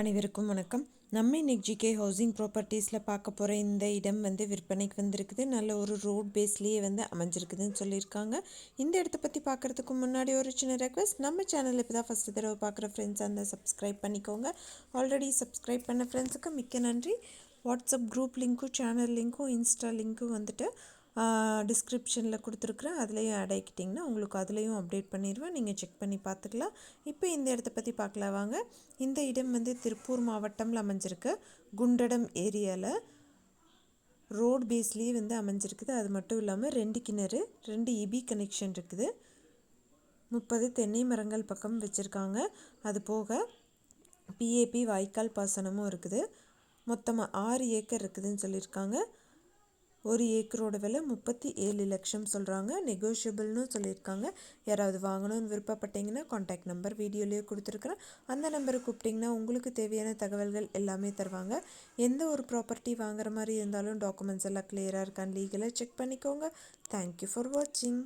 அனைவருக்கும் வணக்கம். நம்ம இன்னைக்கு ஜிகே ஹவுசிங் ப்ராப்பர்ட்டிஸில் பார்க்க போகிற இந்த இடம் வந்து விற்பனைக்கு வந்திருக்குது. நல்ல ஒரு ரோட் பேஸ்லேயே வந்து அமைஞ்சிருக்குதுன்னு சொல்லியிருக்காங்க. இந்த இடத்த பற்றி பார்க்குறதுக்கு முன்னாடி ஒரு சின்ன ரெக்வஸ்ட் நம்ம சேனலில் இப்போ தான் ஃபஸ்ட்டு தடவை பார்க்குற ஃப்ரெண்ட்ஸ் அந்த சப்ஸ்கிரைப் பண்ணிக்கோங்க. ஆல்ரெடி சப்ஸ்கிரைப் பண்ண ஃப்ரெண்ட்ஸுக்கு மிக்க நன்றி. வாட்ஸ்அப் குரூப் லிங்க்கும் சேனல் லிங்க்கும் இன்ஸ்டா லிங்க்கும் வந்துட்டு டிஸ்கிரிப்ஷனில் கொடுத்துருக்குறேன் அதுலேயும் ஆட் ஆகிக்கிட்டிங்கன்னா உங்களுக்கு அதுலேயும் அப்டேட் பண்ணிடுவேன். நீங்கள் செக் பண்ணி பார்த்துக்கலாம். இப்போ இந்த இடத்த பற்றி பார்க்கலாம். வாங்க. இந்த இடம் வந்து திருப்பூர் மாவட்டம்ல அமைஞ்சிருக்கு. குண்டடம் ஏரியாவில் ரோட் பேஸ்லேயே வந்து அமைஞ்சிருக்குது. அது மட்டும் இல்லாமல் ரெண்டு கிணறு ரெண்டு இபி கனெக்ஷன் இருக்குது. முப்பது தென்னை மரங்கள் பக்கம் வச்சுருக்காங்க. அது போக பிஏபி வாய்க்கால் பாசனமும் இருக்குது. மொத்தமாக ஆறு ஏக்கர் இருக்குதுன்னு சொல்லியிருக்காங்க. ஒரு ஏக்கரோட விலை முப்பத்தி ஏழு லட்சம் சொல்கிறாங்க நெகோஷியபிள்னு சொல்லியிருக்காங்க. யாராவது வாங்கணும்னு விருப்பப்பட்டீங்கன்னா காண்டாக்ட் நம்பர் வீடியோலேயே கொடுத்துருக்குறேன். அந்த நம்பரை கூப்பிட்டிங்கன்னா உங்களுக்கு தேவையான தகவல்கள் எல்லாமே தருவாங்க. எந்த ஒரு ப்ராப்பர்ட்டி வாங்குற மாதிரி இருந்தாலும் டாக்குமெண்ட்ஸ் எல்லாம் கிளியராக இருக்கான்னு லீகலாக செக் பண்ணிக்கோங்க. தேங்க்யூ ஃபார் வாட்சிங்